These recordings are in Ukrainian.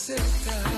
acertar.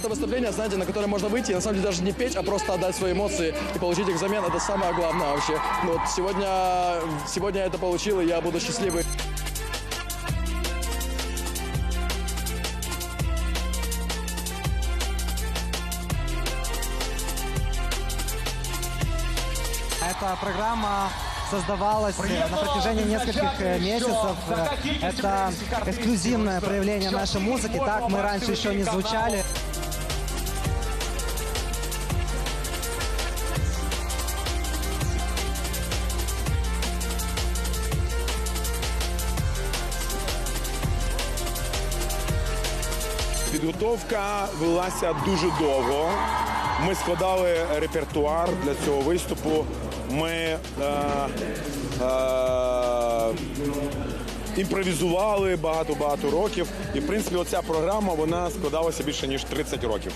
Это выступление, знаете, на которое можно выйти, и на самом деле даже не петь, а просто отдать свои эмоции и получить их взамен. Это самое главное вообще. Ну, вот сегодня, сегодня я это получил, и я буду счастливый. Эта программа создавалась на протяжении нескольких э, месяцев. Это эксклюзивное проявление нашей музыки. Так мы раньше еще не звучали. Підготовка велася дуже довго. Ми складали репертуар для цього виступу. Ми е, е, імпровізували багато-багато років. І, в принципі, оця програма вона складалася більше ніж 30 років.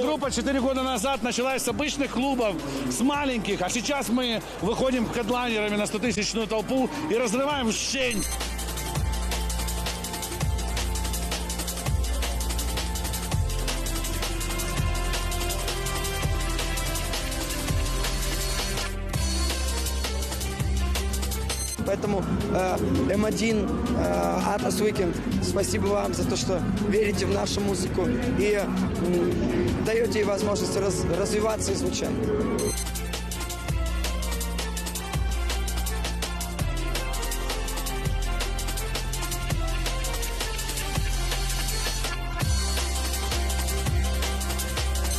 группа 4 года назад началась с обычных клубов, с маленьких, а сейчас мы выходим хедлайнерами на 100-тысячную толпу и разрываем щень. Поэтому э, М1, э, Atlas Weekend, спасибо вам за то, что верите в нашу музыку и м, даете ей возможность раз- развиваться и звучать.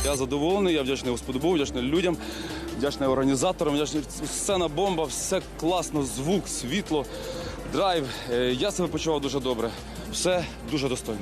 Я задоволений, я вдячний Господу Богу, вдячний людям, вдячний організаторам, вдячний сцена бомба, все класно, звук, світло, драйв. Е, Я себе почував дуже добре. Все дуже достойно.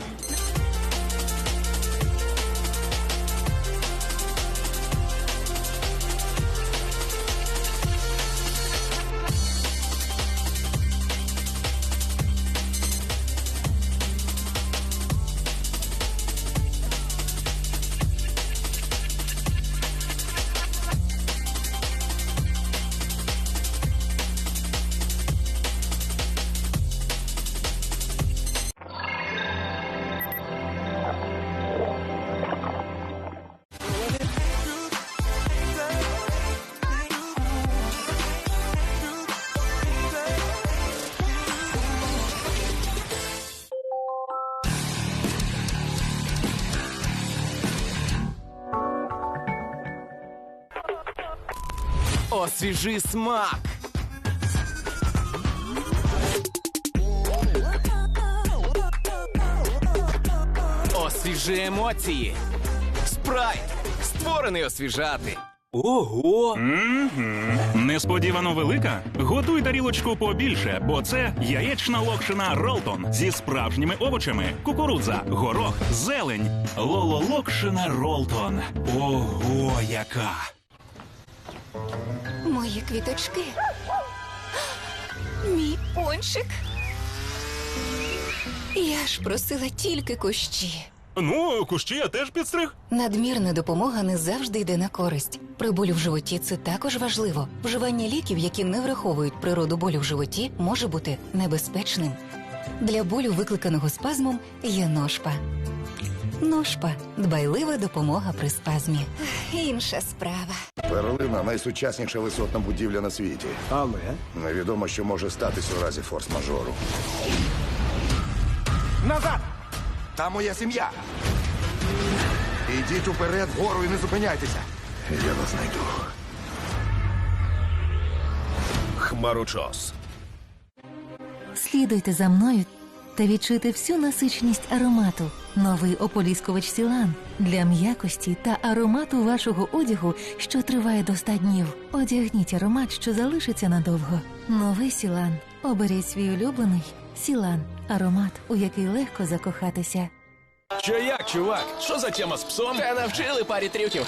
Освіжи смак. Освіжи емоції. Спрайт. Створений освіжати. Ого! Несподівано велика? Готуй тарілочку побільше, бо це яєчна локшина Ролтон зі справжніми овочами: кукурудза, горох, зелень. Лололокшина Ролтон. Ого, яка! Мої квіточки. Мій пончик. Я ж просила тільки кущі. Ну, кущі я теж підстриг. Надмірна допомога не завжди йде на користь. При болю в животі це також важливо. Вживання ліків, які не враховують природу болю в животі, може бути небезпечним. Для болю, викликаного спазмом, є ношпа. Ношпа дбайлива допомога при спазмі. Інша справа. Перлина найсучасніша висотна будівля на світі. Але Невідомо, що може статись у разі форс-мажору. назад! Там моя сім'я. Ідіть уперед, вгору і не зупиняйтеся. Я вас знайду. Хмарочос. Слідуйте за мною та відчуйте всю насичність аромату. Новий ополіскувач Сілан для м'якості та аромату вашого одягу, що триває до 100 днів. Одягніть аромат, що залишиться надовго. Новий Сілан. Оберіть свій улюблений Сілан. Аромат, у який легко закохатися. Що як, чувак? Що за тема з псом? Та навчили парі трюків.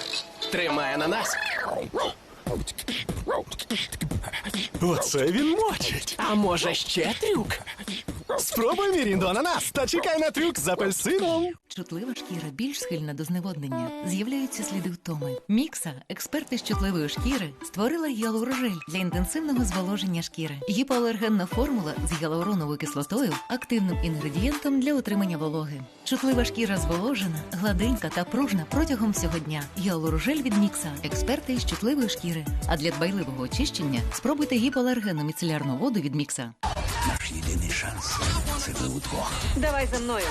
Тримає на нас. Оце він мочить. А може ще трюк? Спробуй Мірінду ананас та чекай на трюк з апельсином. Чутлива шкіра більш схильна до зневоднення. З'являються сліди втоми. Мікса, експерти з чутливої шкіри, створила гіалурожель для інтенсивного зволоження шкіри. Гіпоалергенна формула з гіалуроновою кислотою активним інгредієнтом для отримання вологи. Чутлива шкіра зволожена, гладенька та пружна протягом всього дня. Гіалурожель від Мікса, експерти із чутливої шкіри. А для дбайливого очищення спробуйте гіпоалергенну міцелярну воду від Мікса. Наш єдиний шанс це ви удвох. Давай за мною.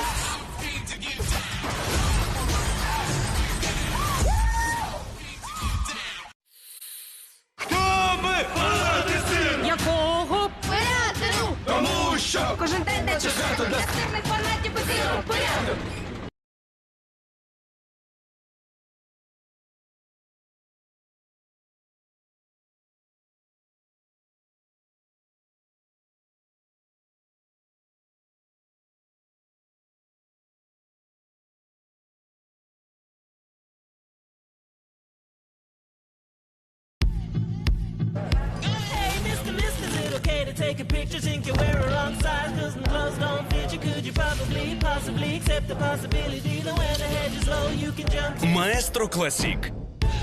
Хто ми? палати син? Якого? Порядку! Тому що Кожен день де чекати для сильних фанатів потрібен порядок. Is taking pictures? Think you wear a wrong size cause the clothes don't fit you? Could you probably, possibly accept the possibility that when the hedge is low, you can jump Маестро Класік.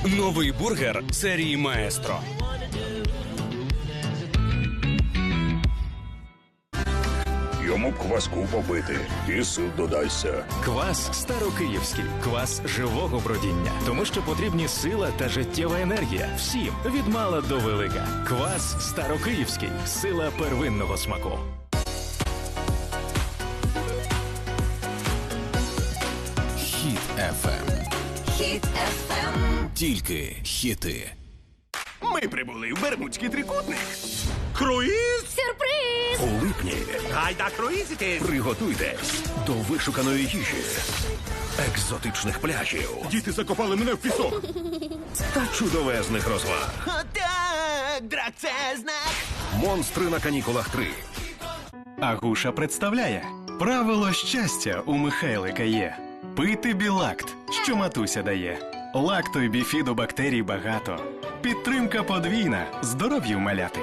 Новий бургер серії Маестро. Йому б кваску попити і сил додайся. Квас старокиївський, квас живого бродіння, тому що потрібні сила та життєва енергія. Всім від мала до велика. Квас старокиївський, сила первинного смаку. Хіт FM. Хіт ФМ. Тільки хіти. Ми прибули в Бермудський трикутник. Круїз Сюрприз! у липні. Гайда круїзити. Приготуйтесь до вишуканої їжі, екзотичних пляжів. Діти закопали мене в пісок. Та чудовезних розваг. Так, драк це знак. Монстри на канікулах 3. Агуша представляє правило щастя у Михайлика є. Пити білакт, що матуся дає. Лакту й біфіду бактерій багато. Підтримка подвійна, здоров'ю маляти.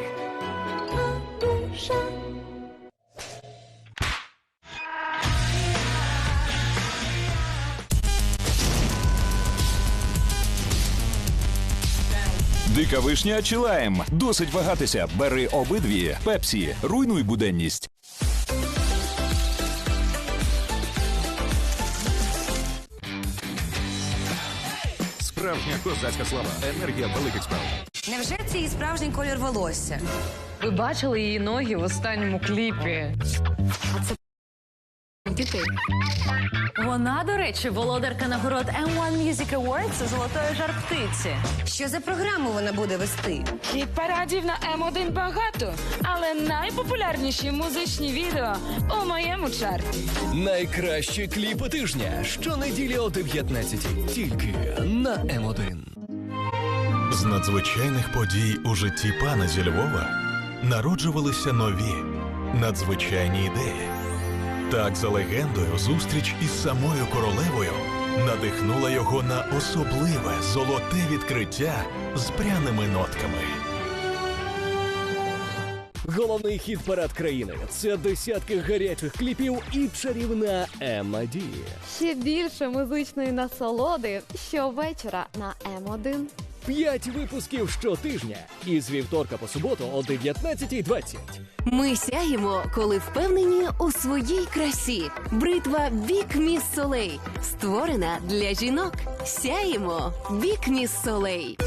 Дика вишня чи лайм? Досить вагатися. Бери обидві. Пепсі. Руйнуй буденність. Справжня козацька слава. Енергія великих справ. Невже це і справжній колір волосся? Ви бачили її ноги в останньому кліпі. Дітей. Вона, до речі, володарка нагород M1 Music Awards золотої жар птиці. Що за програму вона буде вести? Хіт парадів на М1 багато, але найпопулярніші музичні відео у моєму чарті. Найкращі кліпи тижня щонеділі о 19 тільки на М1. З надзвичайних подій у житті пана зі Львова народжувалися нові надзвичайні ідеї. Так, за легендою, зустріч із самою королевою надихнула його на особливе золоте відкриття з пряними нотками. Головний хіт парад країни це десятки гарячих кліпів і чарівна Емма Ді. Ще більше музичної насолоди щовечора на М1. П'ять випусків щотижня із вівторка по суботу о 19.20. Ми сяємо, коли впевнені у своїй красі. Бритва Бік Міс Солей створена для жінок. Сяємо Бік Міс Солей.